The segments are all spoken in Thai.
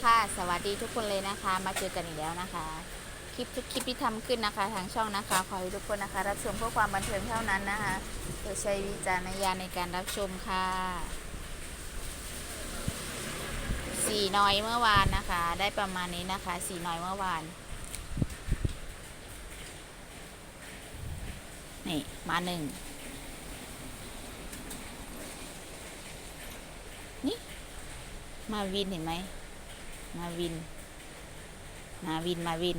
ค่ะสวัสดีทุกคนเลยนะคะ มาเจอกันอีกแล้วนะคะ คลิปทุกคลิปที่ทำขึ้นนะคะ ทางช่องนะคะ ขอให้ทุกคนนะคะ รับชมเพื่อความบันเทิงเท่านั้นนะคะโดยใช้วิจารณญาณในการรับชมค่ะสี่น้อยเมื่อวานนะคะ ได้ประมาณนี้นะคะสี่น้อยเมื่อวานนี่มาหนึ่งนี่มาวินเห็นไหม มาวิน มาวิน มาวิน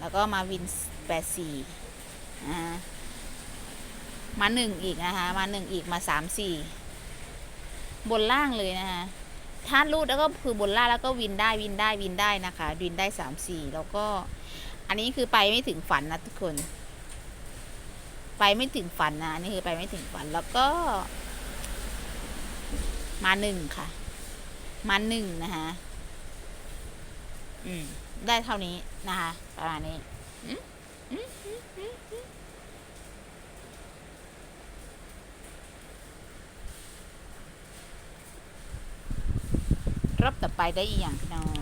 แล้วก็มาวินแปดสี่อ่ามาหนึ่งอีกนะคะ มาหนึ่งอีกมาสามสี่บนล่างเลยนะคะถ้ารูดแล้วก็คือบนล่างแล้วก็วินได้วินได้วินได้นะคะ วินได้สามสี่แล้วก็ อันนี้คือไปไม่ถึงฝันนะทุกคน ไปไม่ถึงฝันนะอันนี่คือไปไม่ถึงฝันแล้วก็ มาหนึ่งค่ะ มาหนึ่งนะคะ อืม ได้เท่านี้นะคะ ประมาณนี้รอบต่อไปได้อีกอย่างพี่น้อง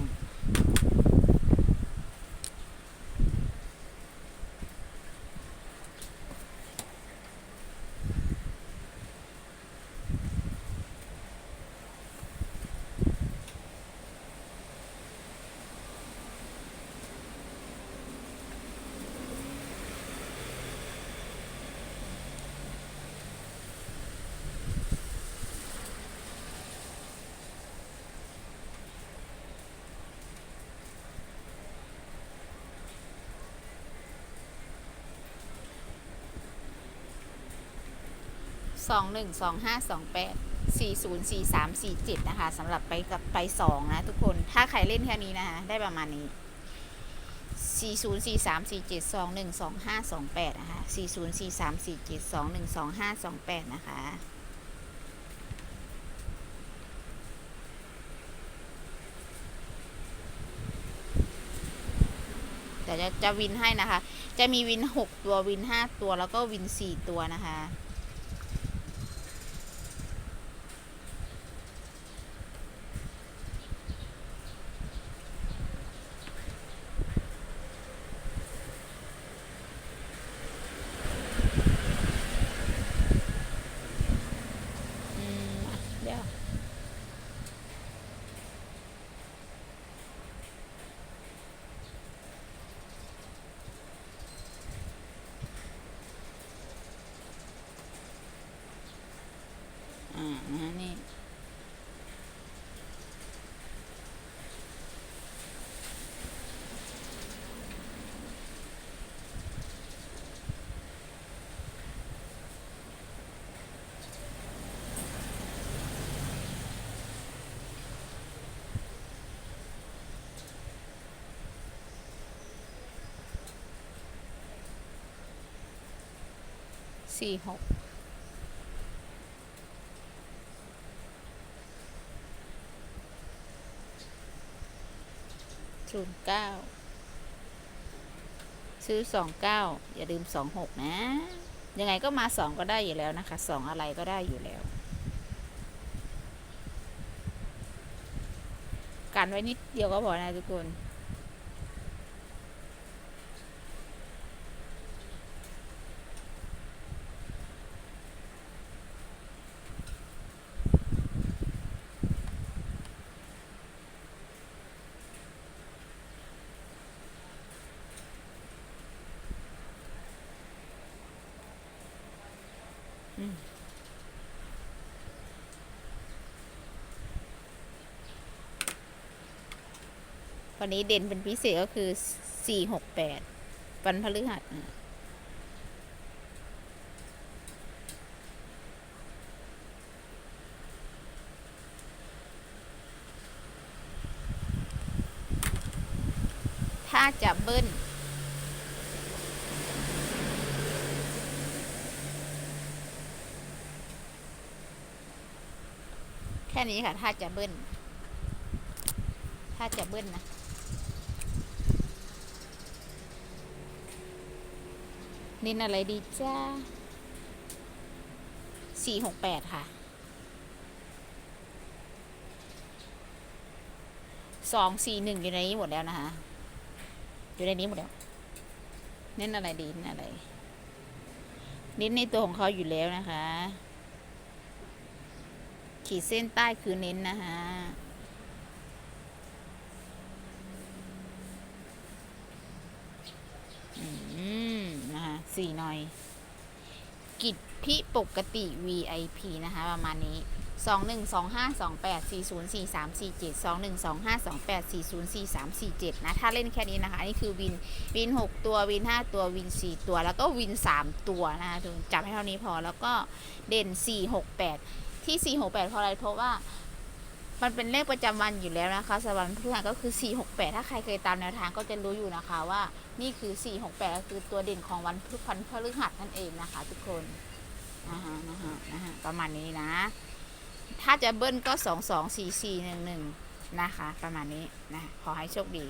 212528404347 นะคะสำหรับไปกับไป 2 นะ ทุกคนถ้าใครเล่นแค่นี้นะคะ ได้ประมาณนี้ 404347212528 นะคะ 404347212528 นะคะแต่จะจะวินให้นะคะ จะมีวิน 6 ตัววิน 5 ตัวแล้วก็วิน 4 ตัวนะคะ อ่านะนี่ สี่หก ศูนย์เก้าซื้อสองเก้าอย่าลืมสองหกนะ ยังไงก็มาสองก็ได้อยู่แล้วนะคะสองอะไรก็ได้อยู่แล้ว กันไว้นิดเดียวก็พอนะทุกคน อืม วันนี้เด่นเป็นพิเศษก็คือสี่หกแปดวันพฤหัสอะถ้าจะเบิ้ลแค่นี้ค่ะ ถ้าจะเบิ้ลถ้าจะเบิ้ลนะ เน้นอะไรดีจ้าสี่หกแปดค่ะสองสี่หนึ่งอยู่ในนี้หมดแล้วนะคะอยู่ในนี้หมดแล้ว เน้นอะไรดีเน้นอะไรเน้นในตัวของเขาอยู่แล้วนะคะ ขีดเส้นใต้คือเน้นนะคะ อืม นะคะ สี่หน่อย กิจพิปกติ VIP นะคะ ประมาณนี้สองหนึ่งสองห้าสองแปดสี่ศูนย์สี่สามสี่เจ็ดสองหนึ่งสองห้าสองแปดสี่ศูนย์สี่สามสี่เจ็ดนะ ถ้าเล่นแค่นี้นะคะอันนี้คือวิน วินหกตัว วินห้าตัว วินสี่ตัว แล้วก็วินสามตัวนะคะจับให้เท่านี้พอ แล้วก็เด่นสี่หกแปดที่สี่หกแปดเพราะอะไร เพราะว่า มันเป็นเลขประจำวันอยู่แล้วนะคะสำหรับวันพฤหัสก็คือ 468 ถ้าใครเคยตามแนวทางก็จะรู้อยู่นะคะว่านี่คือ 468 ก็คือตัวเด่นของวันพฤหัสพฤหัสนั่นเองนะคะ ทุกคนนะฮะนะฮะนะฮะประมาณนี้นะ ถ้าจะเบิ้ลก็ 2 2 4 4 1 1 นะคะ ประมาณนี้นะขอให้โชคดี